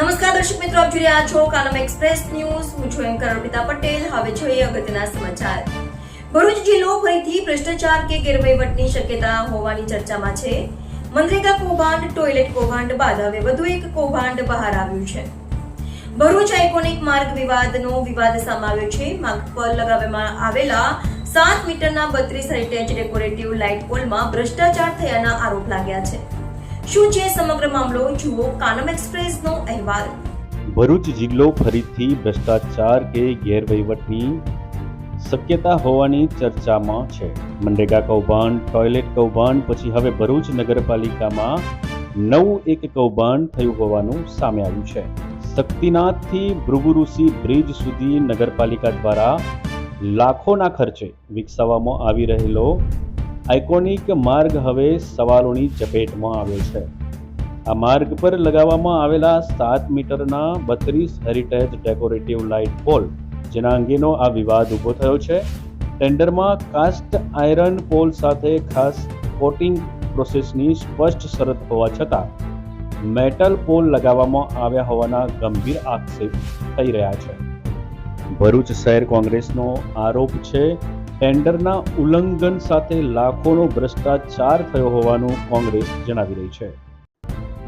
નમસ્કાર દર્શક મિત્રો, આપ જોઈ રહ્યા છો કાનમ એક્સપ્રેસ ન્યૂઝ હું છું એન્કર અર્પિતા પટેલ. હવે જોઈએ અગત્યના સમાચાર. ભરૂચ જિલ્લો ફરીથી ભ્રષ્ટાચાર કે ગેરવહીવટની શક્યતા હોવાની ચર્ચામાં છે. મનરેગા કૌભાંડ, ટોયલેટ કૌભાંડ બાદ હવે વધુ એક કૌભાંડ બહાર આવ્યું છે. ભરૂચ આઇકોનિક માર્ગ વિવાદનો વિવાદ સામે છે. માર્ગ પર લગાવવામાં આવેલા સાત મીટરના બત્રીસ હેરિટેજ ડેકોરેટિવ લાઇટ પોલમાં ભ્રષ્ટાચાર થયાના આરોપ લાગ્યા છે. શું છે સમગ્ર મામલો? જુઓ કાનમ એક્સપ્રેસનો અહેવાલ. ભરૂચ જિલ્લો ફરીથી ભ્રષ્ટાચાર કે ગેરવહીવટની શક્યતા હોવાની ચર્ચામાં છે. મનરેગા કૌભાંડ, ટોયલેટ કૌભાંડ, પછી હવે ભરૂચ નગરપાલિકામાં નવું એક કૌભાંડ થયું હોવાનું સામે આવ્યું છે. શક્તિનાથથી ભૃગુઋષિ બ્રિજ સુધી નગરપાલિકા દ્વારા લાખોના ખર્ચે વિકસાવવામાં આવી રહેલો આઇકોનિક માર્ગ હવે સવાલોની ચપેટમાં આવ્યો છે. આ માર્ગ પર લગાવવામાં આવેલા સાત મીટરના બત્રીસ હેરિટેજ ડેકોરેટિવ લાઇટ પોલ જેના અંગેનો આ વિવાદ ઊભો થયો છે. ટેન્ડરમાં કાસ્ટ આયરન પોલ સાથે ખાસ કોટિંગ પ્રોસેસની સ્પષ્ટ શરત હોવા છતાં મેટલ પોલ લગાવવામાં આવ્યા હોવાના ગંભીર આક્ષેપ થઈ રહ્યા છે. ભરૂચ શહેર કોંગ્રેસનો આરોપ છે ટેન્ડરના ઉલ્લંઘન સાથે લાખોનો ભ્રષ્ટાચાર થયો હોવાનું કોંગ્રેસ જણાવી રહી છે.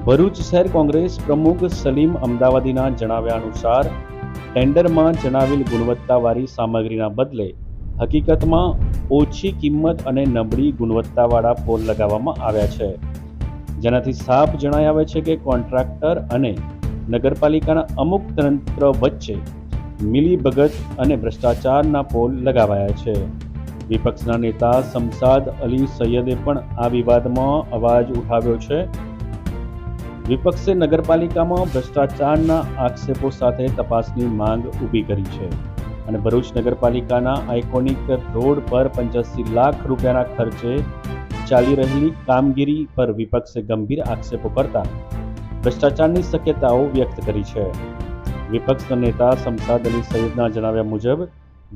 ભરૂચ શહેર કોંગ્રેસ પ્રમુખ સલીમ અમદાવાદીના જણાવ્યા અનુસાર, ટેન્ડરમાં જણાવેલ ગુણવત્તાવાળી સામગ્રીના બદલે હકીકતમાં ઓછી કિંમત અને નબળી ગુણવત્તાવાળા પોલ લગાવવામાં આવ્યા છે. જેનાથી સાફ જણાઈ આવે છે કે કોન્ટ્રાક્ટર અને નગરપાલિકાના અમુક તંત્ર વચ્ચે મિલીભગત અને ભ્રષ્ટાચારના પોલ લગાવાયા છે. વિપક્ષના નેતા શમસાદ અલી સૈયદે પણ આ વિવાદમાં અવાજ ઉઠાવ્યો છે. વિપક્ષે નગરપાલિકામાં ભ્રષ્ટાચારના આક્ષેપો સાથે તપાસની માંગ ઊભી કરી છે અને ભરૂચ નગરપાલિકાના આઇકોનિક રોડ પર પંચ્યાસી લાખ રૂપિયાના ખર્ચે ચાલી રહેલી કામગીરી પર વિપક્ષે ગંભીર આક્ષેપો કરતા ભ્રષ્ટાચારની શક્યતાઓ વ્યક્ત કરી છે. વિપક્ષના નેતા સમસાદ અલી સૈયદના જણાવ્યા મુજબ,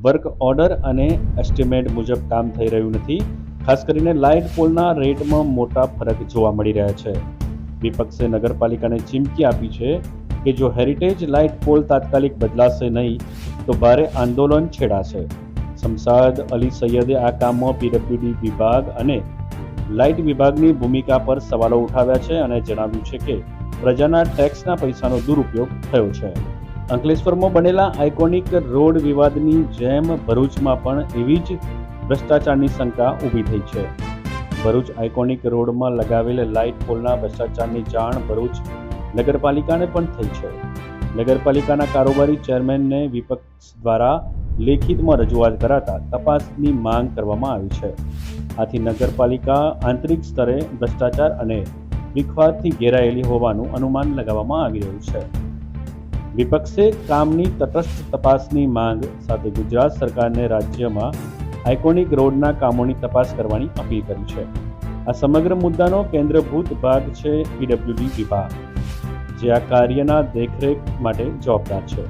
વર્ક ઓર્ડર અને એસ્ટિમેટ મુજબ કામ થઈ રહ્યું નથી. ખાસ કરીને લાઇટ પોલના રેટમાં મોટા ફરક જોવા મળી રહ્યા છે. વિપક્ષે નગરપાલિકાને ચીમકી આપી છે કે જો હેરિટેજ લાઇટ પોલ તાત્કાલિક બદલાશે નહીં, તો ભારે આંદોલન છેડાશે. સમસાદ અલી સૈયદે આ કામમાં પીડબ્લ્યુડી વિભાગ અને લાઇટ વિભાગની ભૂમિકા પર સવાલો ઉઠાવ્યા છે અને જણાવ્યું છે કે પ્રજાના ટેક્સના પૈસાનો દુરુપયોગ થયો છે. અંકલેશ્વરમાં બનેલા આઇકોનિક રોડ વિવાદની જેમ ભરૂચમાં પણ એવી જ ભ્રષ્ટાચારની શંકા ઊભી થઈ છે. ભરૂચ આઇકોનિક રોડમાં લગાવેલ લાઇટ પોલના ભ્રષ્ટાચારની જાણ ભરૂચ નગરપાલિકાને પણ થઈ છે. નગરપાલિકાના કારોબારી ચેરમેનને વિપક્ષ દ્વારા લેખિતમાં રજૂઆત કરાતા તપાસની માંગ કરવામાં આવી છે. આથી નગરપાલિકા આંતરિક સ્તરે ભ્રષ્ટાચાર અને વિખવાદથી ઘેરાયેલી હોવાનું અનુમાન લગાવવામાં આવી રહ્યું છે. વિપક્ષે કામની તટસ્થ તપાસની માંગ સાથે ગુજરાત સરકારને રાજ્યમાં આઇકોનિક રોડના કામોની તપાસ કરવાની અપીલ કરી છે. આ સમગ્ર મુદ્દાનો કેન્દ્રભૂત ભાગ છે પીડબ્લ્યુડી વિભાગ, જે આ કાર્યના દેખરેખ માટે જવાબદાર છે.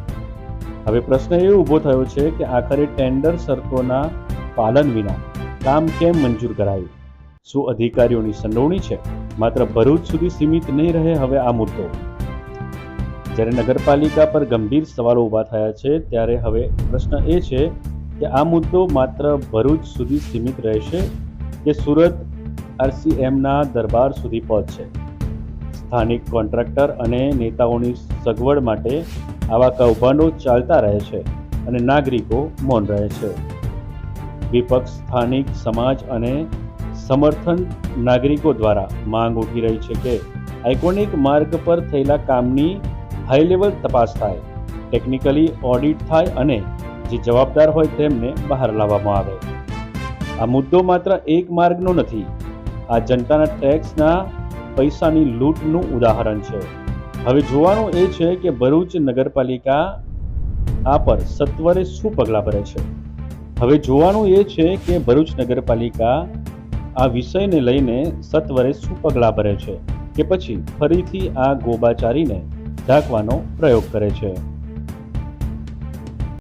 હવે પ્રશ્ન એ ઊભો થયો છે કે આખરે ટેન્ડર શરતોના પાલન વિના કામ કેમ મંજૂર કરાયું? શું અધિકારીઓની સંડોવણી છે? માત્ર ભરૂચ સુધી સીમિત નહીં રહે હવે આ મુદ્દો? જ્યારે નગરપાલિકા પર ગંભીર સવાલો ઊભા થયા છે, ત્યારે હવે પ્રશ્ન એ છે કે આ મુદ્દો માત્ર ભરૂચ સુધી સીમિત રહેશે કે સુરત આરસીએમના દરબાર સુધી પહોંચશે? સ્થાનિક કોન્ટ્રાક્ટર અને નેતાઓની સગવડ માટે આવા કૌભાંડો ચાલતા રહે છે અને નાગરિકો મૌન રહે છે. વિપક્ષ, સ્થાનિક સમાજ અને સમર્થન નાગરિકો દ્વારા માંગ ઉઠી રહી છે કે આઇકોનિક માર્ગ પર થયેલા કામની હાઈ લેવલ તપાસ થાય, ટેકનિકલી ઓડિટ થાય અને જે જવાબદાર હોય તેમને બહાર લાવવામાં આવે. આ મુદ્દો માત્ર એક માર્ગનો નથી, આ જનતાના ટેક્સના પૈસાની લૂંટનું ઉદાહરણ છે. હવે જોવાનું એ છે કે ભરૂચ નગરપાલિકા આ પર સત્વરે શું પગલાં ભરે છે? હવે જોવાનું એ છે કે ભરૂચ નગરપાલિકા આ વિષયને લઈને સત્વરે શું પગલાં ભરે છે કે પછી ફરીથી આ ગોબાચારીને ઢાંકવાનો પ્રયોગ કરે છે.